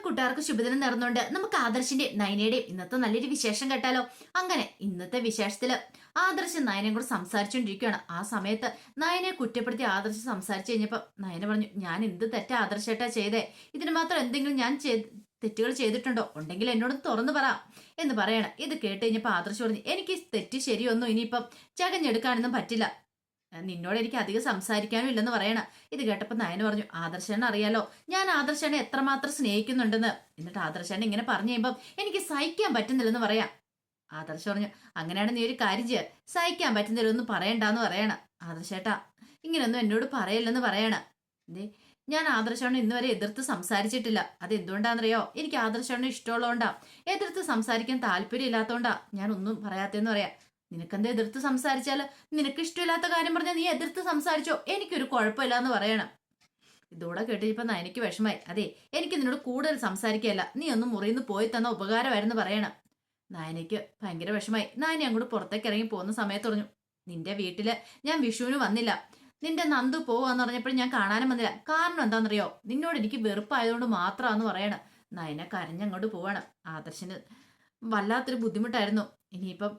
കൂട്ടുകാർക്ക് ശുഭദിനം നേർന്നുകൊണ്ട് നമുക്ക് ആദർശിന്റെ നയനയുടെയും ഇന്നത്തെ നല്ലൊരു വിശേഷം കേട്ടാലോ? അങ്ങനെ ഇന്നത്തെ വിശേഷത്തിൽ ആദർശ് നയനയും കൂടെ സംസാരിച്ചുകൊണ്ടിരിക്കുകയാണ് ആ സമയത്ത് നയനെ കുറ്റപ്പെടുത്തി ആദർശ് സംസാരിച്ചു കഴിഞ്ഞപ്പോ നയന പറഞ്ഞു ഞാൻ എന്ത് തെറ്റ ആദർശേട്ടാ ചെയ്തേ? ഇതിന് മാത്രം എന്തെങ്കിലും ഞാൻ ചെയ്ത് തെറ്റുകൾ ചെയ്തിട്ടുണ്ടോ? ഉണ്ടെങ്കിൽ എന്നോട് തുറന്നു പറ. എന്ന് പറയണം. ഇത് കേട്ട് കഴിഞ്ഞപ്പോ ആദർശ് പറഞ്ഞു എനിക്ക് തെറ്റ് ശരിയൊന്നും ഇനിയിപ്പം ചകഞ്ഞെടുക്കാനൊന്നും പറ്റില്ല. നിന്നോട് എനിക്ക് അധികം സംസാരിക്കാനും ഇല്ലെന്ന് പറയണം. ഇത് കേട്ടപ്പോൾ നയന് പറഞ്ഞു ആദർശനെ അറിയാലോ ഞാൻ ആദർശനെ എത്രമാത്രം സ്നേഹിക്കുന്നുണ്ടെന്ന്. എന്നിട്ട് ആദർശനെ ഇങ്ങനെ പറഞ്ഞു കഴിയുമ്പം എനിക്ക് സഹിക്കാൻ പറ്റുന്നില്ലെന്ന് പറയാം. ആദർശ പറഞ്ഞു അങ്ങനെയാണ് നീ ഒരു കാര്യം ചെയ്യുക സഹിക്കാൻ പറ്റുന്നില്ലെന്ന് പറയണ്ടെന്ന് പറയണ. ആദർശേട്ടാ ഇങ്ങനെയൊന്നും എന്നോട് പറയില്ലെന്ന് പറയണ. എന്തേ ഞാൻ ആദർശോണ് ഇന്നുവരെ എതിർത്ത് സംസാരിച്ചിട്ടില്ല. അത് എന്തുകൊണ്ടാണെന്നറിയോ എനിക്ക് ആദർശോണ് ഇഷ്ടമുള്ളതുകൊണ്ടാ എതിർത്ത് സംസാരിക്കാൻ താല്പര്യം ഇല്ലാത്തതുകൊണ്ടാ ഞാൻ ഒന്നും പറയാത്തെന്ന് പറയാം. നിനക്കെന്താ എതിർത്ത് സംസാരിച്ചാൽ നിനക്ക് ഇഷ്ടമില്ലാത്ത കാര്യം പറഞ്ഞാൽ നീ എതിർത്ത് സംസാരിച്ചോ? എനിക്കൊരു കുഴപ്പമില്ല എന്ന് പറയണം. ഇതോടെ കേട്ടിപ്പോ എനിക്ക് വിഷമായി. അതെ എനിക്ക് നിന്നോട് കൂടുതൽ സംസാരിക്കുകയല്ല നീ ഒന്ന് നിന്ന് പോയി തന്ന ഉപകാരമായിരുന്നു പറയണം. നായനയ്ക്ക് ഭയങ്കര വിഷമായി. നായനെ അങ്ങോട്ട് പുറത്തേക്ക് ഇറങ്ങി പോകുന്ന സമയത്ത് പറഞ്ഞു നിന്റെ വീട്ടിൽ ഞാൻ വിഷുവിന് വന്നില്ല. നിന്റെ നന്ദു പോവാന്ന് പറഞ്ഞപ്പോൾ ഞാൻ കാണാനും വന്നില്ല. കാരണം എന്താണെന്നറിയോ നിന്നോട് എനിക്ക് വെറുപ്പായതുകൊണ്ട് മാത്രമാന്ന് പറയണം. നയന കരഞ്ഞങ്ങോട്ട് പോവാണ്. ആദർശന് വല്ലാത്തൊരു ബുദ്ധിമുട്ടായിരുന്നു. ഇനിയിപ്പം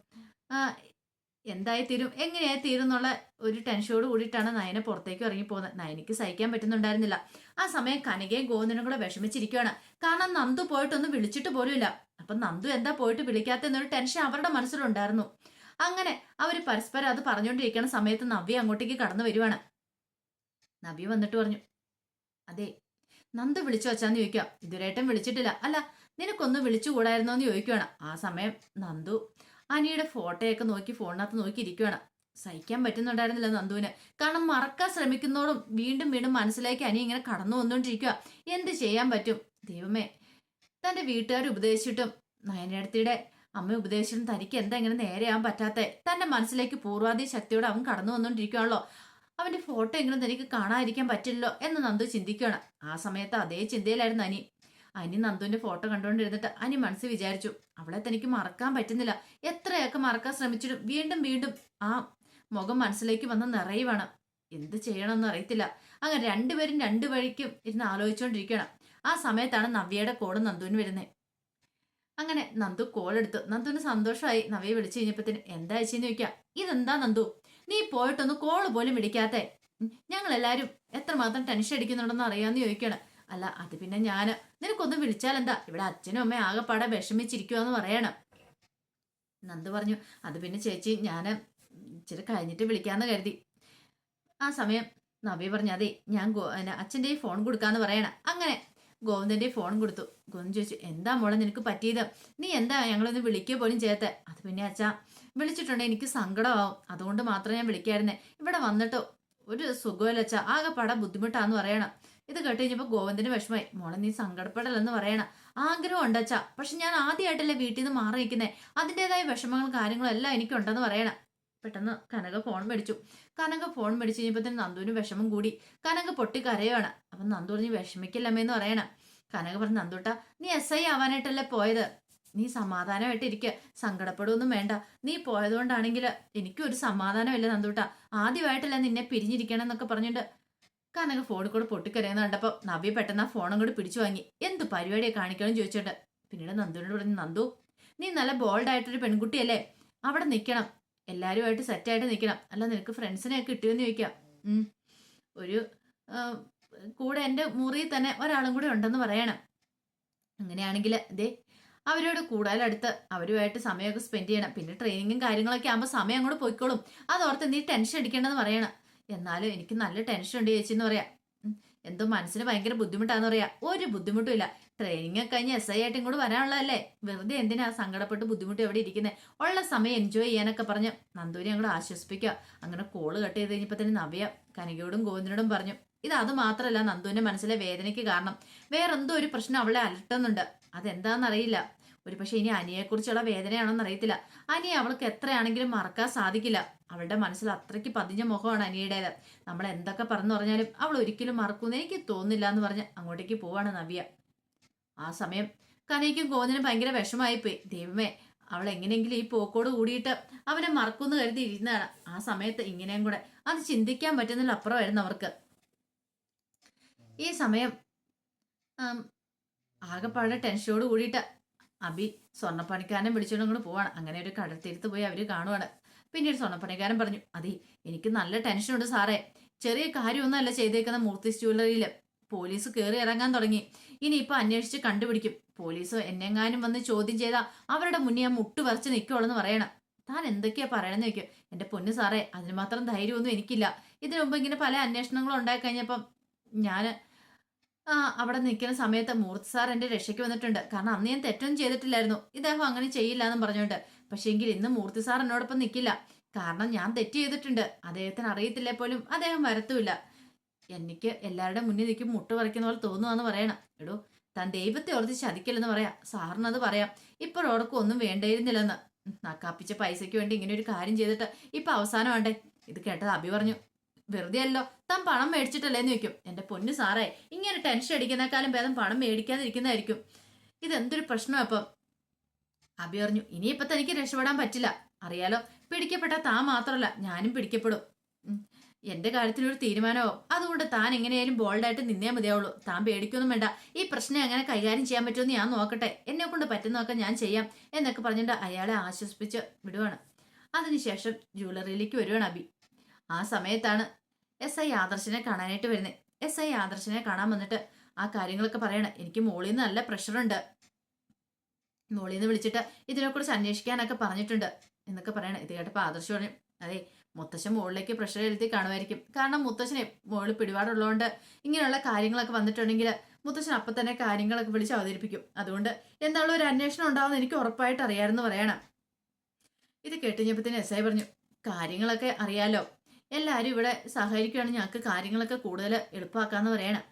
എന്തായി തീരും എങ്ങനെയായി തീരും എന്നുള്ള ഒരു ടെൻഷനോട് കൂടിയിട്ടാണ് നയന പുറത്തേക്ക് ഇറങ്ങി പോകുന്നത് നയനയ്ക്ക് സഹിക്കാൻ പറ്റുന്നുണ്ടായിരുന്നില്ല. ആ സമയം കനകയും ഗോവിന്ദനും കൂടെ വിഷമിച്ചിരിക്കുകയാണ് കാരണം നന്ദു പോയിട്ടൊന്നും വിളിച്ചിട്ട് പോലുമില്ല. അപ്പൊ നന്ദു എന്താ പോയിട്ട് വിളിക്കാത്ത എന്നൊരു ടെൻഷൻ അവരുടെ മനസ്സിലുണ്ടായിരുന്നു. അങ്ങനെ അവർ പരസ്പരം അത് പറഞ്ഞുകൊണ്ടിരിക്കുന്ന സമയത്ത് നവ്യ അങ്ങോട്ടേക്ക് കടന്നു വരുവാണ്. നവ്യ വന്നിട്ട് പറഞ്ഞു അതെ നന്ദു വിളിച്ചു വച്ചാന്ന് ചോദിക്കാം. ഇതുവരെയായിട്ടും വിളിച്ചിട്ടില്ല. അല്ല നിനക്കൊന്ന് വിളിച്ചുകൂടായിരുന്നോ എന്ന് ചോദിക്കുവാണ്. ആ സമയം നന്ദു അനിയുടെ ഫോട്ടോയൊക്കെ നോക്കി ഫോണിനകത്ത് നോക്കി ഇരിക്കുവാണ് സഹിക്കാൻ പറ്റുന്നുണ്ടായിരുന്നില്ല നന്ദുവിന്. കാരണം മറക്കാൻ ശ്രമിക്കുന്നതോടും വീണ്ടും വീണ്ടും മനസ്സിലേക്ക് അനി ഇങ്ങനെ കടന്നു വന്നുകൊണ്ടിരിക്കുക എന്ത് ചെയ്യാൻ പറ്റും? ദൈവമേ. തന്റെ വീട്ടുകാർ ഉപദേശിച്ചിട്ടും നയനടുത്തിയുടെ അമ്മ ഉപദേശിച്ചിട്ടും തനിക്ക് എന്താ ഇങ്ങനെ നേരെയാവാൻ പറ്റാത്തെ? തന്റെ മനസ്സിലേക്ക് പൂർവാധി ശക്തിയോടെ അവൻ കടന്നു വന്നുകൊണ്ടിരിക്കുകയാണല്ലോ അവന്റെ ഫോട്ടോ എങ്കിലും തനിക്ക് കാണാതിരിക്കാൻ പറ്റില്ലല്ലോ എന്ന് നന്ദു ചിന്തിക്കുകയാണ് ആ സമയത്ത് അതേ ചിന്തയിലായിരുന്നു അനി. അനി നന്ദുവിന്റെ ഫോട്ടോ കണ്ടുകൊണ്ടിരുന്നിട്ട് അനി മനസ്സിൽ വിചാരിച്ചു അവളെ തനിക്ക് മറക്കാൻ പറ്റുന്നില്ല. എത്രയൊക്കെ മറക്കാൻ ശ്രമിച്ചിട്ടും വീണ്ടും വീണ്ടും ആ മുഖം മനസ്സിലേക്ക് വന്ന് നിറയുവാണ്. എന്ത് ചെയ്യണമെന്ന് അറിയത്തില്ല. അങ്ങനെ രണ്ടുപേരും രണ്ടു വഴിക്കും ഇരുന്ന് ആലോചിച്ചുകൊണ്ടിരിക്കണം ആ സമയത്താണ് നവ്യയുടെ കോൾ നന്ദുവിന് വരുന്നത് അങ്ങനെ നന്ദു കോൾ എടുത്തു നന്ദുവിന് സന്തോഷമായി നവ്യ വിളിച്ചു കഴിഞ്ഞപ്പത്തിന് എന്താ അയച്ചെന്ന് ചോദിക്കാം. ഇതെന്താ നന്ദു? നീ പോയിട്ടൊന്ന് കോൾ പോലും വിളിക്കാത്തെ. ഞങ്ങൾ എല്ലാരും എത്രമാത്രം ടെൻഷൻ അടിക്കുന്നുണ്ടെന്ന് അറിയാമെന്ന് ചോദിക്കണം അല്ല അത് പിന്നെ ഞാൻ. നിനക്കൊന്ന് വിളിച്ചാൽ എന്താ? ഇവിടെ അച്ഛനും അമ്മയും ആകെപ്പാടെ വിഷമിച്ചിരിക്കുവാന്ന് പറയണം. നന്ദു പറഞ്ഞു അത് പിന്നെ ചേച്ചി ഞാൻ ഇച്ചിരി കഴിഞ്ഞിട്ട് വിളിക്കാന്ന് കരുതി. ആ സമയം നവി പറഞ്ഞു അതെ ഞാൻ അച്ഛന്റെ ഫോൺ കൊടുക്കാന്ന് പറയണം. അങ്ങനെ ഗോവിന്ദന്റെ ഫോൺ കൊടുത്തു. ഗോവിന്ദ് ചോദിച്ചു എന്താ മോളെ നിനക്ക് പറ്റിയത്? നീ എന്താ ഞങ്ങളൊന്ന് വിളിക്കുക പോലും ചെയ്യാത്ത? അത് പിന്നെ അച്ഛാ വിളിച്ചിട്ടുണ്ടെങ്കിൽ എനിക്ക് സങ്കടമാവും. അതുകൊണ്ട് മാത്രം ഞാൻ വിളിക്കായിരുന്നേ. ഇവിടെ വന്നിട്ട് ഒരു സുഖമില്ല അച്ഛാ. ആകെപ്പാടെ ബുദ്ധിമുട്ടാന്ന് പറയണം. ഇത് കേട്ട് കഴിഞ്ഞപ്പോൾ ഗോവിന്ദന് വിഷമായി മോളെ നീ സങ്കടപ്പെടലെന്ന് പറയണം. ആഗ്രഹം ഉണ്ടച്ചാ പക്ഷെ ഞാൻ ആദ്യമായിട്ടല്ലേ വീട്ടിൽ നിന്ന് മാറി നിൽക്കുന്നത് അതിന്റെതായ വിഷമങ്ങളും കാര്യങ്ങളും എല്ലാം എനിക്കുണ്ടെന്ന് പറയണം. പെട്ടെന്ന് കനക ഫോൺ മേടിച്ചു. കനക ഫോൺ മേടിച്ചു കഴിഞ്ഞപ്പോൾ തന്നെ നന്ദുവിന് വിഷമം കൂടി. കനക പൊട്ടി കരയുവാണ്. അപ്പം നന്ദു പറഞ്ഞ് വിഷമിക്കില്ലമ്മേന്ന് പറയണം. കനക പറഞ്ഞു നന്ദുട്ട നീ എസ് ഐ ആവാനായിട്ടല്ലേ പോയത്? നീ സമാധാനമായിട്ട് ഇരിക്കുക സങ്കടപ്പെടുകയൊന്നും വേണ്ട. നീ പോയതുകൊണ്ടാണെങ്കിൽ എനിക്കും ഒരു സമാധാനമില്ല നന്ദുട്ട. ആദ്യമായിട്ടല്ല നിന്നെ പിരിഞ്ഞിരിക്കണം എന്നൊക്കെ പറഞ്ഞിട്ട് കനക ഫോണിൽ കൂടെ പൊട്ടിക്കരയെന്ന് കണ്ടപ്പോൾ നവ്യ പെട്ടെന്ന് ആ ഫോണും കൂടെ പിടിച്ചു വാങ്ങി. എന്ത് പരിപാടിയെ കാണിക്കണം ചോദിച്ചോട്ടെ പിന്നീട് നന്ദുവിനോട് പറഞ്ഞു നന്ദു നീ നല്ല ബോൾഡ് ആയിട്ടൊരു പെൺകുട്ടിയല്ലേ? അവിടെ നിൽക്കണം എല്ലാവരുമായിട്ട് സെറ്റായിട്ട് നിൽക്കണം അല്ല നിനക്ക് ഫ്രണ്ട്സിനെ കിട്ടുമെന്ന് ചോദിക്കാം. ഒരു കൂടെ എന്റെ മുറിയിൽ തന്നെ ഒരാളും കൂടെ ഉണ്ടെന്ന് പറയണം. അങ്ങനെയാണെങ്കിൽ ദേ അവരോട് കൂടുതലടുത്ത് അവരുമായിട്ട് സമയമൊക്കെ സ്പെൻഡ് ചെയ്യണം. പിന്നെ ട്രെയിനിങ്ങും കാര്യങ്ങളൊക്കെ ആകുമ്പോൾ സമയം അങ്ങോട്ട് പോയിക്കോളും. അതോർത്ത് നീ ടെൻഷൻ അടിക്കേണ്ടെന്ന് പറയണം. എന്നാലും എനിക്ക് നല്ല ടെൻഷൻ ഉണ്ട് ചേച്ചി എന്ന് പറയാം. എന്തോ മനസ്സിന് ഭയങ്കര ബുദ്ധിമുട്ടാന്ന് പറയാ. ഒരു ബുദ്ധിമുട്ടും ഇല്ല. ട്രെയിനിങ് ഒക്കെ കഴിഞ്ഞ് എസ് ഐ ആയിട്ട് ഇങ്ങോട്ട് വരാനുള്ളതല്ലേ? വെറുതെ എന്തിനാ സങ്കടപ്പെട്ട് ബുദ്ധിമുട്ട് എവിടെ ഇരിക്കുന്നത് ഉള്ള സമയം എൻജോയ് ചെയ്യാനൊക്കെ പറഞ്ഞ് നന്ദൂരി അങ്ങോട്ട് ആശ്വസിപ്പിക്കുക അങ്ങനെ കോൾ കട്ട് ചെയ്ത് കഴിഞ്ഞപ്പോൾ തന്നെ നവ്യ കനികയോടും ഗോവിന്ദനോടും പറഞ്ഞു ഇത് അത് മാത്രമല്ല നന്ദുവിന്റെ മനസ്സിലെ വേദനയ്ക്ക് കാരണം. വേറെന്തോ ഒരു പ്രശ്നം അവളെ അലട്ടുന്നുണ്ട്. അതെന്താണെന്നറിയില്ല ഒരു പക്ഷെ ഇനി അനിയെക്കുറിച്ചുള്ള വേദനയാണോന്ന് അറിയത്തില്ല. അനിയെ അവൾക്ക് എത്രയാണെങ്കിലും മറക്കാൻ സാധിക്കില്ല. അവളുടെ മനസ്സിൽ അത്രയ്ക്ക് പതിഞ്ഞ മുഖമാണ് അനിയുടേത്. നമ്മൾ എന്തൊക്കെ പറഞ്ഞു പറഞ്ഞാലും അവൾ ഒരിക്കലും മറക്കുമെന്ന് എനിക്ക് തോന്നില്ല എന്ന് പറഞ്ഞ് അങ്ങോട്ടേക്ക് പോവാണ് നവ്യ. ആ സമയം കനയ്ക്കും ഗോവിന്ദനും ഭയങ്കര വിഷമായിപ്പോയി ദൈവമേ അവൾ എങ്ങനെയെങ്കിലും ഈ പോക്കോട് കൂടിയിട്ട് അവനെ മറക്കുമെന്ന് കരുതി ഇരുന്നതാണ്. ആ സമയത്ത് ഇങ്ങനെയും കൂടെ അത് ചിന്തിക്കാൻ പറ്റുന്നതിൽ അപ്പുറമായിരുന്നു അവർക്ക്. ഈ സമയം ആകെപ്പാടെ ടെൻഷനോട് കൂടിയിട്ട് അബി സ്വർണപ്പണിക്കാരനെ വിളിച്ചുകൊണ്ട് അങ്ങോട്ട് പോവാണ്. അങ്ങനെ ഒരു കടൽത്തീരത്ത് പോയി അവർ കാണുവാണ്. പിന്നീട് സ്വർണപ്പണിക്കാരൻ പറഞ്ഞു അതെ എനിക്ക് നല്ല ടെൻഷനുണ്ട് സാറേ. ചെറിയ കാര്യമൊന്നുമല്ല ചെയ്തേക്കുന്ന മൂർത്തി ജ്വല്ലറിയിൽ പോലീസ് കയറി ഇറങ്ങാൻ തുടങ്ങി. ഇനി ഇപ്പൊ അന്വേഷിച്ച് കണ്ടുപിടിക്കും. പോലീസ് എന്നെങ്ങാനും വന്ന് ചോദ്യം ചെയ്താൽ അവരുടെ മുന്നേ ഞാൻ മുട്ട് വരച്ച് നിൽക്കുള്ളൂ പറയണം. താൻ എന്തൊക്കെയാ പറയണമെന്ന് വെക്കും എന്റെ പൊന്ന് സാറേ അതിന് മാത്രം ധൈര്യമൊന്നും എനിക്കില്ല. ഇതിനു മുമ്പ് ഇങ്ങനെ പല അന്വേഷണങ്ങളും ഉണ്ടായി കഴിഞ്ഞപ്പം ഞാൻ ആ അവിടെ നിൽക്കുന്ന സമയത്ത് മൂർത്തി സാർ എന്റെ രക്ഷയ്ക്ക് വന്നിട്ടുണ്ട്. കാരണം അന്ന് ഞാൻ തെറ്റൊന്നും ചെയ്തിട്ടില്ലായിരുന്നു. ഇദ്ദേഹം അങ്ങനെ ചെയ്യില്ല എന്നും പറഞ്ഞുകൊണ്ട്. പക്ഷേ എങ്കിൽ ഇന്ന് മൂർത്തി സാർ എന്നോടൊപ്പം നിൽക്കില്ല. കാരണം ഞാൻ തെറ്റ് ചെയ്തിട്ടുണ്ട്. അദ്ദേഹത്തിന് അറിയത്തില്ല പോലും അദ്ദേഹം വരത്തുമില്ല. എനിക്ക് എല്ലാവരുടെ മുന്നിൽ നിൽക്കും മുട്ട് പറിക്കുന്ന പോലെ തോന്നുവാന്ന് പറയണം. എടോ താൻ ദൈവത്തെ ഓർത്ത് ചതിക്കില്ലെന്ന് പറയാം. സാറിനത് പറയാം. ഇപ്പോഴോർക്കും ഒന്നും വേണ്ടിയിരുന്നില്ലെന്ന്. നക്കാപ്പിച്ച പൈസയ്ക്ക് വേണ്ടി ഇങ്ങനെ ഒരു കാര്യം ചെയ്തിട്ട് ഇപ്പൊ അവസാനം വേണ്ടേ ഇത് കേട്ടത് അഭി പറഞ്ഞു. വെറുതെ അല്ലോ താൻ പണം മേടിച്ചിട്ടല്ലേന്ന് ചോദിക്കും. എന്റെ പൊന്നു സാറേ ഇങ്ങനെ ടെൻഷൻ അടിക്കുന്നേക്കാളും ഭേദം പണം മേടിക്കാതിരിക്കുന്നതായിരിക്കും. ഇതെന്തൊരു പ്രശ്നം അപ്പം അഭി പറഞ്ഞു ഇനിയിപ്പൊ തനിക്ക് രക്ഷപ്പെടാൻ പറ്റില്ല. അറിയാലോ പിടിക്കപ്പെട്ട താൻ മാത്രമല്ല ഞാനും പിടിക്കപ്പെടും. എന്റെ കാര്യത്തിനൊരു തീരുമാനമോ? അതുകൊണ്ട് താൻ എങ്ങനെയായാലും ബോൾഡായിട്ട് നിന്നേ മതിയാവുള്ളൂ. താൻ പേടിക്കൊന്നും വേണ്ട. ഈ പ്രശ്നം എങ്ങനെ കൈകാര്യം ചെയ്യാൻ പറ്റുമെന്ന് ഞാൻ നോക്കട്ടെ. എന്നെ കൊണ്ട് പറ്റുന്നതൊക്കെ ഞാൻ ചെയ്യാം എന്നൊക്കെ പറഞ്ഞിട്ട് അയാളെ ആശ്വസിപ്പിച്ച് വിടുവാണ്. അതിനുശേഷം ജ്വല്ലറിയിലേക്ക് വരുവാണ് അബി. ആ സമയത്താണ് എസ് ഐ ആദർശനെ കാണാനായിട്ട് വരുന്നേ. എസ് ഐ ആദർശനെ കാണാൻ വന്നിട്ട് ആ കാര്യങ്ങളൊക്കെ പറയണം. എനിക്ക് മോളിൽ നിന്ന് നല്ല പ്രഷറുണ്ട്. മോളിൽ നിന്ന് വിളിച്ചിട്ട് ഇതിനെക്കുറിച്ച് അന്വേഷിക്കാനൊക്കെ പറഞ്ഞിട്ടുണ്ട് എന്നൊക്കെ പറയണം. ഇത് കേട്ടപ്പോൾ ആദർശ് പറഞ്ഞു അതെ മുത്തശ്ശൻ മുകളിലേക്ക് പ്രഷർ എഴുതി കാണുമായിരിക്കും. കാരണം മുത്തശ്ശനെ മുകളിൽ പിടിപാടുള്ളതുകൊണ്ട് ഇങ്ങനെയുള്ള കാര്യങ്ങളൊക്കെ വന്നിട്ടുണ്ടെങ്കിൽ മുത്തശ്ശൻ അപ്പം തന്നെ കാര്യങ്ങളൊക്കെ വിളിച്ച് അവതരിപ്പിക്കും. അതുകൊണ്ട് എന്താണോ ഒരു അന്വേഷണം ഉണ്ടാവുമെന്ന് എനിക്ക് ഉറപ്പായിട്ട് അറിയാമെന്ന് പറയണം. ഇത് കേട്ടുകഴിഞ്ഞപ്പത്തിന് എസ് ഐ പറഞ്ഞു കാര്യങ്ങളൊക്കെ അറിയാലോ. എല്ലാവരും ഇവിടെ സഹകരിക്കുകയാണ് ഞങ്ങൾക്ക് കാര്യങ്ങളൊക്കെ കൂടുതൽ എളുപ്പമാക്കാന്ന് പറയണം.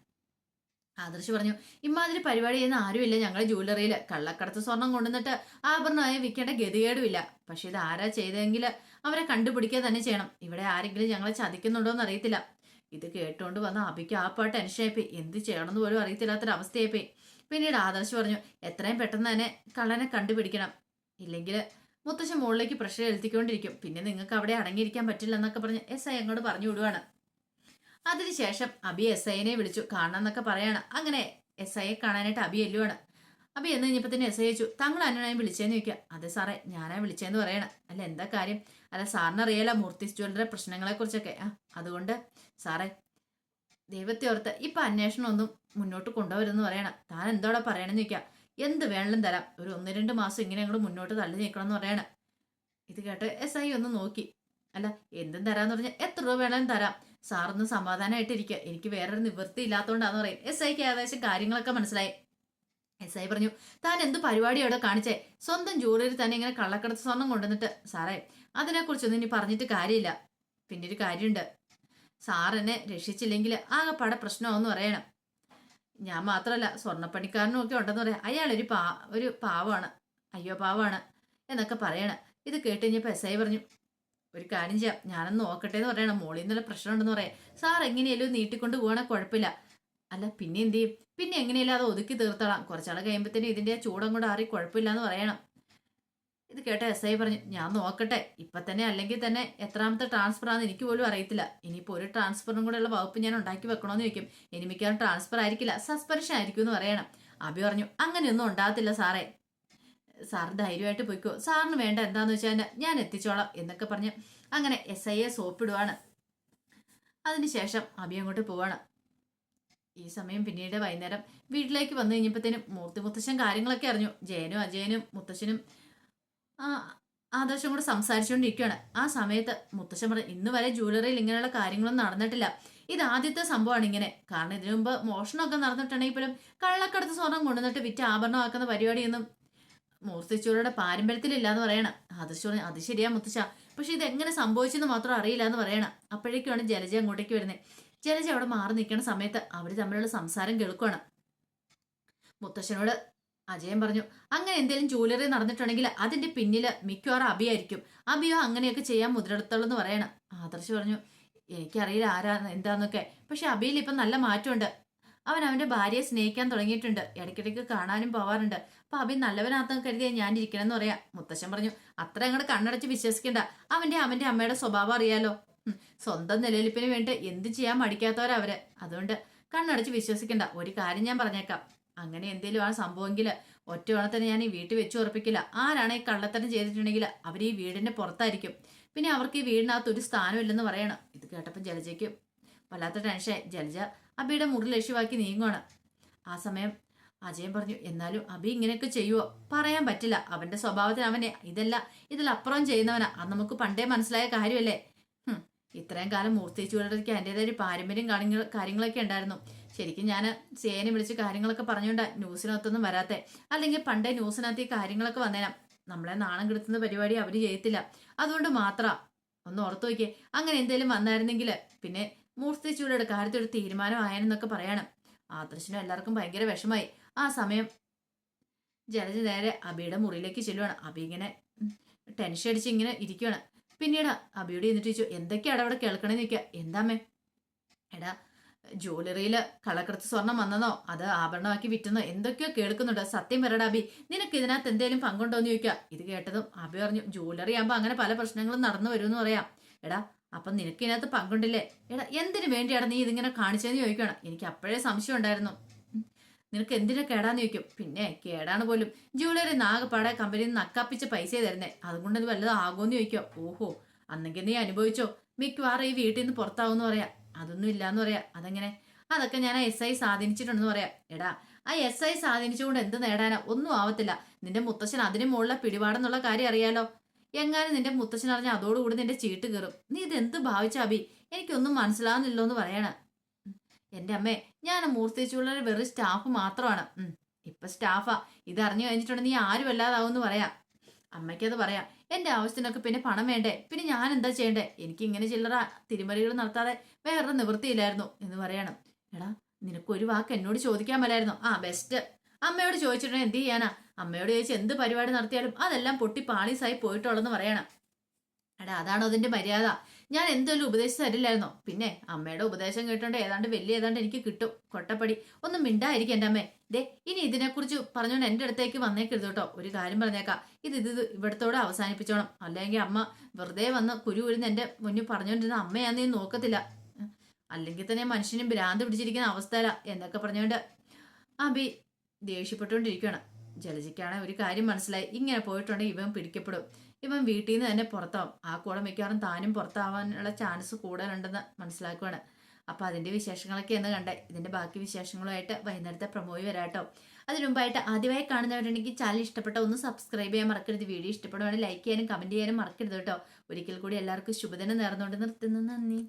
ആദർശ് പറഞ്ഞു ഇമാതിരി പരിപാടി ചെയ്യുന്ന ആരുമില്ല ഞങ്ങളുടെ ജ്വല്ലറിയിൽ. കള്ളക്കടത്ത് സ്വർണം കൊണ്ടുവന്നിട്ട് ആഭരണമായി വിൽക്കേണ്ട ഗതികേടുമില്ല. പക്ഷെ ഇത് ആരാ ചെയ്തെങ്കിൽ അവരെ കണ്ടുപിടിക്കുക തന്നെ ചെയ്യണം. ഇവിടെ ആരെങ്കിലും ഞങ്ങളെ ചതിക്കുന്നുണ്ടോ എന്ന് അറിയത്തില്ല. ഇത് കേട്ടുകൊണ്ട് വന്ന അബിക്ക് പാട്ട് ടെൻഷനായിപ്പോയി. എന്ത് ചെയ്യണമെന്ന് പോലും അറിയത്തില്ലാത്തൊരവസ്ഥയായിപ്പോയി. പിന്നീട് ആദർശ് പറഞ്ഞു എത്രയും പെട്ടെന്ന് തന്നെ കള്ളനെ കണ്ടുപിടിക്കണം. ഇല്ലെങ്കിൽ മുത്തശ്ശൻ മുകളിലേക്ക് പ്രഷർ എഴുത്തിക്കൊണ്ടിരിക്കും പിന്നെ നിങ്ങൾക്ക് അവിടെ അടങ്ങിയിരിക്കാൻ പറ്റില്ല എന്നൊക്കെ പറഞ്ഞ് എസ് ഐ അങ്ങോട്ട് പറഞ്ഞു വിടുവാണ്. അതിനുശേഷം അബി എസ് ഐനെ വിളിച്ചു. കാണണമെന്നൊക്കെ പറയാണ്. അങ്ങനെ എസ് ഐയെ കാണാനായിട്ട് അബി എല്ലുവാണ് അബി എന്ന് കഴിഞ്ഞപ്പോൾ തന്നെ എസ് ഐ ചോദിച്ചു തങ്ങൾ അന്നനായി വിളിച്ചേന്ന് ചോദിക്കുക. അതെ സാറേ ഞാനാ വിളിച്ചേന്ന് പറയണം. അല്ല എന്താ കാര്യം? അല്ല സാറിന് അറിയാലോ മൂർത്തി ജ്വല്ലറി പ്രശ്നങ്ങളെക്കുറിച്ചൊക്കെ ആ അതുകൊണ്ട് സാറേ ദൈവത്തെ ഓർത്ത് ഇപ്പം അന്വേഷണം ഒന്നും മുന്നോട്ട് കൊണ്ടുവരുമെന്ന് പറയണം. താൻ എന്തോടെ പറയണമെന്ന് ചോദിക്കുക. എന്ത് വേണമെങ്കിലും തരാം. ഒരു ഒന്ന് രണ്ട് മാസം ഇങ്ങനെ ഞങ്ങൾ മുന്നോട്ട് തള്ളി നീക്കണം എന്ന് പറയണം. ഇത് കേട്ട് എസ് ഐ ഒന്ന് നോക്കി. അല്ല എന്തും തരാന്ന് പറഞ്ഞാൽ എത്ര രൂപ വേണമെങ്കിലും തരാം. സാറൊന്ന് സമാധാനമായിട്ടിരിക്കുക എനിക്ക് വേറൊരു നിവൃത്തി ഇല്ലാത്തതുകൊണ്ടാന്ന് പറയും. എസ് ഐക്ക് ഏകദേശം കാര്യങ്ങളൊക്കെ മനസ്സിലായി. എസ് ഐ പറഞ്ഞു താൻ എന്ത് പരിപാടി അവിടെ കാണിച്ചേ? സ്വന്തം ജോലിയിൽ തന്നെ ഇങ്ങനെ കള്ളക്കടത്ത് സ്വർണം കൊണ്ടുവന്നിട്ട് സാറേ അതിനെക്കുറിച്ചൊന്നും ഇനി പറഞ്ഞിട്ട് കാര്യമില്ല. പിന്നെ ഒരു കാര്യമുണ്ട് സാറിനെ രക്ഷിച്ചില്ലെങ്കിൽ ആകെപ്പാടെ പ്രശ്നമാണെന്ന് പറയണം. ഞാൻ മാത്രമല്ല സ്വർണപ്പണിക്കാരനും ഒക്കെ ഉണ്ടെന്ന് പറയാം. അയാളൊരു പാ ഒരു പാവാണ്. അയ്യോ പാവാണ് എന്നൊക്കെ പറയണം. ഇത് കേട്ട് കഴിഞ്ഞപ്പോൾ എസ് ഐ പറഞ്ഞു ഒരു കാര്യം ചെയ്യാം ഞാനൊന്ന് നോക്കട്ടെ എന്ന് പറയണം. മോളിൽ നിന്നുള്ള പ്രശ്നമുണ്ടെന്ന് പറയാം. സാർ എങ്ങനെയാലും നീട്ടിക്കൊണ്ട് പോകണ കുഴപ്പമില്ല. അല്ല പിന്നെ എന്ത് ചെയ്യും? പിന്നെ എങ്ങനെയല്ല അത് ഒതുക്കി തീർത്തോളാം. കുറച്ചാൾ കഴിയുമ്പോഴത്തേനും ഇതിന്റെ ചൂടം കൊണ്ട് ആറി കുഴപ്പമില്ല എന്ന് പറയണം. ഇത് കേട്ട എസ് ഐ പറഞ്ഞു ഞാൻ നോക്കട്ടെ. ഇപ്പൊ തന്നെ അല്ലെങ്കിൽ തന്നെ എത്രാമത്തെ ട്രാൻസ്ഫർ ആണെന്ന് എനിക്ക് പോലും അറിയത്തില്ല. ഇനിയിപ്പോ ഒരു ട്രാൻസ്ഫറിനും കൂടെ ഉള്ള വകുപ്പ് ഞാൻ ഉണ്ടാക്കി വെക്കണമെന്ന് ചോദിക്കും. ഇനി മിക്കവാറും ട്രാൻസ്ഫർ ആയിരിക്കില്ല. സസ്പെൻഷൻ ആയിരിക്കും എന്ന് പറയണം. അഭി പറഞ്ഞു അങ്ങനെയൊന്നും ഉണ്ടാകത്തില്ല സാറേ. സാർ ധൈര്യമായിട്ട് പോയിക്കോ. സാറിന് വേണ്ട എന്താന്ന് വെച്ചാൽ ഞാൻ എത്തിച്ചോളാം എന്നൊക്കെ പറഞ്ഞ് അങ്ങനെ എസ് ഐയെ സോപ്പിടുവാണ്. അതിനുശേഷം അഭി അങ്ങോട്ട് പോവാണ്. ഈ സമയം പിന്നീട് വൈകുന്നേരം വീട്ടിലേക്ക് വന്നു കഴിഞ്ഞപ്പോഴത്തേനും മൂർത്തി മുത്തശ്ശൻ കാര്യങ്ങളൊക്കെ അറിഞ്ഞു. ജയനും അജയനും മുത്തശ്ശനും ആദർശം കൂടെ സംസാരിച്ചുകൊണ്ടിരിക്കുകയാണ് ആ സമയത്ത് മുത്തശ്ശൻ പറഞ്ഞു ഇന്ന് വരെ ജ്വല്ലറിയിൽ ഇങ്ങനെയുള്ള കാര്യങ്ങളൊന്നും നടന്നിട്ടില്ല. ഇത് ആദ്യത്തെ സംഭവമാണ് ഇങ്ങനെ. കാരണം ഇതിനു മുമ്പ് മോഷണമൊക്കെ നടന്നിട്ടുണ്ടെങ്കിൽ പോലും കള്ളക്കടത്ത് സ്വർണം കൊണ്ടുവന്നിട്ട് വിറ്റ് ആഭരണമാക്കുന്ന പരിപാടിയൊന്നും മൂർത്തിച്ചൂരുടെ പാരമ്പര്യത്തിലില്ല എന്ന് പറയണം. ആദർശ് പറഞ്ഞു അത് ശരിയാ മുത്തശ്ശ. പക്ഷെ ഇത് എങ്ങനെ സംഭവിച്ചെന്ന് മാത്രം അറിയില്ല എന്ന് പറയണം. അപ്പോഴേക്കുമാണ് ജലജ അങ്ങോട്ടേക്ക് വരുന്നത് ജലജ അവിടെ മാറി നിൽക്കുന്ന സമയത്ത് അവർ തമ്മിലുള്ള സംസാരം കേൾക്കുകയാണ് മുത്തശ്ശനോട് അജയൻ പറഞ്ഞു അങ്ങനെ എന്തെങ്കിലും ജ്വല്ലറി നടന്നിട്ടുണ്ടെങ്കിൽ അതിന്റെ പിന്നിൽ മിക്കവാറും അഭിയായിരിക്കും അബിയോ അങ്ങനെയൊക്കെ ചെയ്യാൻ മുതലെടുത്തുള്ളൂ എന്ന് പറയണം. ആദർശ് പറഞ്ഞു എനിക്കറിയില്ല ആരാന്ന് എന്താന്നൊക്കെ. പക്ഷെ അഭിയിൽ ഇപ്പം നല്ല മാറ്റമുണ്ട്. അവൻ അവന്റെ ഭാര്യയെ സ്നേഹിക്കാൻ തുടങ്ങിയിട്ടുണ്ട്. ഇടയ്ക്കിടയ്ക്ക് കാണാനും പോവാറുണ്ട്. അപ്പൊ അഭി നല്ലവനാണെന്ന് കരുതിയാൽ ഞാൻ ഇരിക്കണമെന്ന് പറയാം. മുത്തശ്ശൻ പറഞ്ഞു അത്ര അങ്ങോട്ട് കണ്ണടച്ച് വിശ്വസിക്കണ്ട. അവന്റെ അവന്റെ അമ്മയുടെ സ്വഭാവം അറിയാലോ. സ്വന്തം നിലനിൽപ്പിന് വേണ്ടി എന്ത് ചെയ്യാൻ മടിക്കാത്തവരവര് അതുകൊണ്ട് കണ്ണടച്ച് വിശ്വസിക്കണ്ട. ഒരു കാര്യം ഞാൻ പറഞ്ഞേക്കാം. അങ്ങനെ എന്തേലും ആ സംഭവമെങ്കിൽ ഒറ്റ ഓണത്തിന് ഞാൻ ഈ വീട്ടിൽ വെച്ച് ഉറപ്പിക്കില്ല. ആരാണ് ഈ കള്ളത്തരം ചെയ്തിട്ടുണ്ടെങ്കിൽ അവർ ഈ വീടിന്റെ പുറത്തായിരിക്കും. പിന്നെ അവർക്ക് ഈ വീടിനകത്ത് ഒരു സ്ഥാനമില്ലെന്ന് പറയണം. ഇത് കേട്ടപ്പോൾ ജലജയ്ക്ക് വല്ലാത്ത ടെൻഷൻ ജലജ അബിയുടെ മുറി ലക്ഷ്യമാക്കി നീങ്ങുവാണ്. ആ സമയം അജയൻ പറഞ്ഞു എന്നാലും അബി ഇങ്ങനെയൊക്കെ ചെയ്യുവോ? പറയാൻ പറ്റില്ല. അവന്റെ സ്വഭാവത്തിന് അവനെ. ഇതല്ല ഇതിലപ്പുറം ചെയ്യുന്നവനാ. അത് നമുക്ക് പണ്ടേ മനസ്സിലായ കാര്യമല്ലേ? ഇത്രയും കാലം മൂർത്തിച്ചു വിടർക്ക് അതിന്റെതായ ഒരു പാരമ്പര്യം കാര്യങ്ങൾ കാര്യങ്ങളൊക്കെ ഉണ്ടായിരുന്നു. ശരിക്കും ഞാൻ സേനെ വിളിച്ച് കാര്യങ്ങളൊക്കെ പറഞ്ഞുകൊണ്ട് ന്യൂസിനകത്തൊന്നും വരാത്തെ. അല്ലെങ്കിൽ പണ്ടേ ന്യൂസിനകത്ത് ഈ കാര്യങ്ങളൊക്കെ വന്നേനാം. നമ്മളെ നാണം കെടുത്തുന്ന പരിപാടി അവർ ചെയ്യത്തില്ല. അതുകൊണ്ട് മാത്രം. ഒന്ന് ഓർത്തു നോക്കിയേ. അങ്ങനെ എന്തെങ്കിലും വന്നായിരുന്നെങ്കിൽ പിന്നെ മൂർത്തിച്ചൂടെ കാര്യത്തിൽ ഒരു തീരുമാനമായെന്നൊക്കെ പറയണം. ആദർശനും എല്ലാവർക്കും ഭയങ്കര വിഷമായി. ആ സമയം ജലജ നേരെ അബിയുടെ മുറിയിലേക്ക് ചെല്ലുവാണ്. അബി ഇങ്ങനെ ടെൻഷൻ അടിച്ച് ഇങ്ങനെ ഇരിക്കുവാണ്. പിന്നീട് അബിയോട് എന്നിട്ട് ചോദിച്ചു എന്തൊക്കെയാണ് അവിടെ കേൾക്കണമെന്ന് ചോദിക്കുക. എന്താമേ എടാ ജ്വല്ലറിയിൽ കളക്കടത്ത് സ്വർണം വന്നതോ അത് ആഭരണമാക്കി വിറ്റെന്നോ എന്തൊക്കെയോ കേൾക്കുന്നുണ്ട്. സത്യം പറയടാ അബി നിനക്ക് ഇതിനകത്ത് എന്തെങ്കിലും പങ്കുണ്ടോ എന്ന് ചോദിക്കുക ഇത് കേട്ടതും അബി പറഞ്ഞു ജ്വല്ലറി ആകുമ്പോൾ അങ്ങനെ പല പ്രശ്നങ്ങളും നടന്നു വരുമെന്ന് പറയാം. എടാ അപ്പം നിനക്ക് ഇതിനകത്ത് പങ്കുണ്ടില്ലേ? എടാ എന്തിനു വേണ്ടിയാണ് നീ ഇതിങ്ങനെ കാണിച്ചതെന്ന് ചോദിക്കണം എനിക്ക് അപ്പോഴേ സംശയം ഉണ്ടായിരുന്നു. നിനക്ക് എന്തിനാ കേടാന്ന് ചോദിക്കും. പിന്നെ കേടാണ് പോലും. ജ്വല്ലറി നാഗപ്പാടെ കമ്പനിയിൽ നിന്ന് നക്കാപ്പിച്ച പൈസ തരുന്നേ. അതുകൊണ്ട് അത് വല്ലതും ആകുമെന്ന് ചോദിക്കുക ഓഹോ അന്നെങ്കിൽ നീ അനുഭവിച്ചോ. മിക്കവാറും ഈ വീട്ടിൽ നിന്ന് പുറത്താവുമെന്ന് പറയാം. അതൊന്നും ഇല്ലാന്ന് പറയാ. അതെങ്ങനെ? അതൊക്കെ ഞാൻ എസ് ഐ സ്വാധീനിച്ചിട്ടുണ്ടെന്ന് പറയാം. എടാ ആ എസ് ഐ സ്വാധീനിച്ചുകൊണ്ട് എന്ത് നേടാനാ? ഒന്നും ആവത്തില്ല. നിന്റെ മുത്തശ്ശൻ അതിന് മുകളിലെ പിടിപാടെന്നുള്ള കാര്യം അറിയാലോ? എങ്ങാനും നിന്റെ മുത്തശ്ശൻ അറിഞ്ഞ അതോടുകൂടി നിന്റെ ചീട്ട് കയറും നീ ഇത് എന്ത് ഭാവിച്ച അബി എനിക്കൊന്നും മനസ്സിലാവുന്നില്ലോ എന്ന് പറയണ എന്റെ അമ്മേ ഞാൻ മൂർത്തിച്ചുള്ള വെറും സ്റ്റാഫ് മാത്രമാണ്. ഇപ്പൊ സ്റ്റാഫാ. ഇത് അറിഞ്ഞു കഴിഞ്ഞിട്ടുണ്ടെങ്കിൽ നീ ആരും അല്ലാതാവും എന്ന് പറയാം. അമ്മയ്ക്കത് പറയാം. എന്റെ ആവശ്യത്തിനൊക്കെ പിന്നെ പണം വേണ്ടേ? പിന്നെ ഞാൻ എന്താ ചെയ്യണ്ടേ? എനിക്ക് ഇങ്ങനെ ചില്ലറ തിരുമറികൾ നടത്താതെ വേറെ നിവൃത്തിയില്ലായിരുന്നു എന്ന് പറയണം. എടാ നിനക്ക് ഒരു വാക്ക് എന്നോട് ചോദിക്കാൻ മേലായിരുന്നു. ആ ബെസ്റ്റ് അമ്മയോട് ചോദിച്ചിട്ടുണ്ടെങ്കിൽ എന്ത് ചെയ്യാനാ? അമ്മയോട് ചോദിച്ച് എന്ത് പരിപാടി നടത്തിയാലും അതെല്ലാം പൊട്ടി പാളീസായി പോയിട്ടുള്ളെന്ന് പറയണം. എടാ അതാണോ അതിന്റെ മര്യാദ? ഞാൻ എന്തെങ്കിലും ഉപദേശിച്ച് തരില്ലായിരുന്നോ? പിന്നെ അമ്മയുടെ ഉപദേശം കേട്ടോണ്ട് ഏതാണ്ട് വലിയ ഏതാണ്ട് എനിക്ക് കിട്ടും. കൊട്ടപ്പടി. ഒന്നും മിണ്ടായിരിക്കും എന്റെ അമ്മേ. ദേ ഇനി ഇതിനെക്കുറിച്ച് പറഞ്ഞോണ്ട് എന്റെ അടുത്തേക്ക് വന്നേക്കരുത് കേട്ടോ. ഒരു കാര്യം പറഞ്ഞേക്കാം. ഇത് ഇത് ഇവിടത്തോടെ അവസാനിപ്പിച്ചോണം. അല്ലെങ്കിൽ അമ്മ വെറുതെ വന്ന് കുരു ഉരുന്ന് എന്റെ മുന്നിൽ പറഞ്ഞുകൊണ്ടിരുന്ന അമ്മയാന്ന് നോക്കത്തില്ല. അല്ലെങ്കിൽ തന്നെ മനുഷ്യനും ഭ്രാന്ത് പിടിച്ചിരിക്കുന്ന അവസ്ഥയില എന്നൊക്കെ പറഞ്ഞുകൊണ്ട് അബി ദേഷ്യപ്പെട്ടുകൊണ്ടിരിക്കുകയാണ്. ജലജിക്കാണ് ഒരു കാര്യം മനസ്സിലായി. ഇങ്ങനെ പോയിട്ടുണ്ടെങ്കിൽ ഇവൻ പിടിക്കപ്പെടും. ഇവൻ വീട്ടിൽ നിന്ന് തന്നെ പുറത്താവും. ആ കൂടെ മിക്കവാറും താനും പുറത്താവാനുള്ള ചാൻസ് കൂടുതലുണ്ടെന്ന് മനസ്സിലാക്കുകയാണ് അപ്പൊ അതിന്റെ വിശേഷങ്ങളൊക്കെ എന്ന് കണ്ടേ. ഇതിന്റെ ബാക്കി വിശേഷങ്ങളുമായിട്ട് വൈകുന്നേരത്തെ പ്രമോയി വരാട്ടോ. അതിനു മുമ്പായിട്ട് ആദ്യമായി കാണുന്നവരുണ്ടെങ്കിൽ ചാനൽ ഇഷ്ടപ്പെട്ട ഒന്ന് സബ്സ്ക്രൈബ് ചെയ്യാൻ മറക്കരുത്. വീഡിയോ ഇഷ്ടപ്പെടുവാണെങ്കിൽ ലൈക്ക് ചെയ്യാനും കമന്റ് ചെയ്യാനും മറക്കരുത് കേട്ടോ. ഒരിക്കൽ കൂടി എല്ലാവർക്കും ശുഭദിനം നേർന്നുകൊണ്ട് നിർത്തുന്നു. നന്ദി.